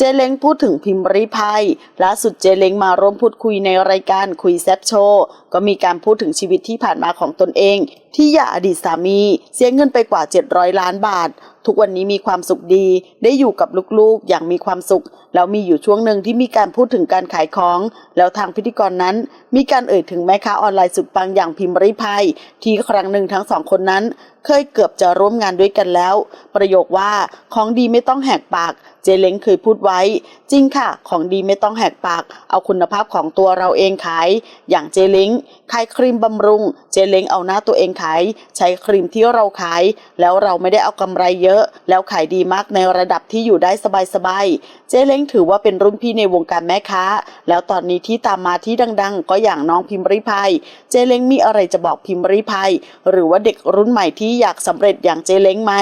เจเล้งพูดถึงพิมพ์ริพายล่าสุดเจเล้งมาร่วมพูดคุยในรายการคุยแซบโชว์ก็มีการพูดถึงชีวิตที่ผ่านมาของตนเอง ที่หย่าอดีตสามี เสียเงินไปกว่า 700 ล้านบาท ทุกวันนี้มีความสุขดี ได้อยู่กับลูกๆ อย่างมีความสุข แล้วมีอยู่ช่วงหนึ่งที่มีการพูดถึงการขายของ แล้วทางพิธีกรนั้น มีการเอ่ยถึงแม่ค้าออนไลน์สุดปังอย่างพิมพ์ริพายที่ครั้งหนึ่งทั้งสองคนนั้น เคยเกือบจะร่วมงานด้วยกันแล้ว ประโยคว่าของดีไม่ต้องแหกปาก เจเล้งเคยพูดไว้ จริงค่ะ ของดีไม่ต้องแหกปาก เอาคุณภาพของตัวเราเองขาย อย่างเจเล้งขายครีมบำรุง เจเล้งเอาหน้าตัวเองขาย ใช้ครีมที่เราขาย แล้วเราไม่ได้เอากำไรเยอะ แล้วขายดีมากในระดับที่อยู่ได้สบายๆ เจเล้งถือว่าเป็นรุ่นพี่ในวงการแม่ค้า แล้วตอนนี้ที่ตามมาที่ดัง ๆ ก็อย่างน้องพิมพ์ริพายเจเล้งมีอะไรจะบอกพิมพ์ริพายหรือว่าเด็กรุ่นใหม่ที่อยากสำเร็จอย่างเจเล้งไหม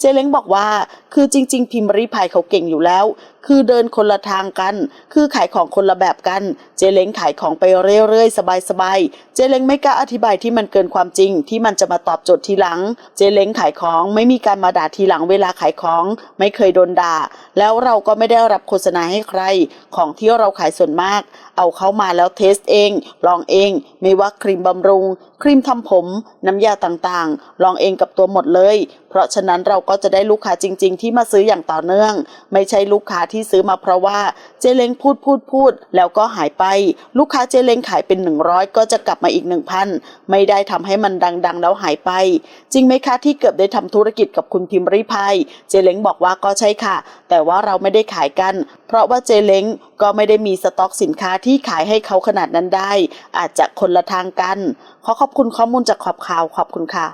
เจเล้งบอกว่าคือจริง ๆ พิมพ์ริพายเขาเก่งอยู่แล้ว คือเดินคนละทางกัน คือขายของคนละแบบกัน เจเล้งขายของไปเรื่อยๆ สบายๆ เจเล้งไม่กล้าอธิบายที่มันเกินความจริง ที่มันจะมาตอบโจทย์ทีหลัง เจเล้งขายของไม่มีการมาด่าทีหลังเวลาขายของ ไม่เคยโดนด่า แล้วเราก็ไม่ได้รับโฆษณาให้ใคร ของที่เราขายส่วนมากาก เอาเข้ามาแล้วเทสเอง ลองเอง ไม่ว่าครีมบำรุง ครีมทำผม น้ำยาต่างๆ ลองเองกับตัวหมดเลย เพราะฉะนั้นเราก็จะได้ลูกค้าจริง ๆ ที่มาซื้ออย่างต่อเนื่อง ไม่ใช่ลูกค้าที่ซื้อมาเพราะว่าเจเล้งพูดพูดพูด แล้วก็หายไป ลูกค้าเจเล้งขายเป็น 100 ก็จะกลับมาอีก 1,000 ไม่ได้ทำให้มันดังๆ แล้วหายไป จริงไหมคะที่เกือบได้ทำธุรกิจกับคุณพิมพ์ริพายเจเล้งบอกว่าก็ใช่ค่ะ แต่ว่าเราไม่ได้ขายกัน เพราะว่าเจเล้งก็ไม่ได้มีสต็อกสินค้าที่ขายให้เขาขนาดนั้นได้ อาจจะคนละทางกัน ขอขอบคุณข้อมูลจากขอบข่าวขอบคุณค่ะ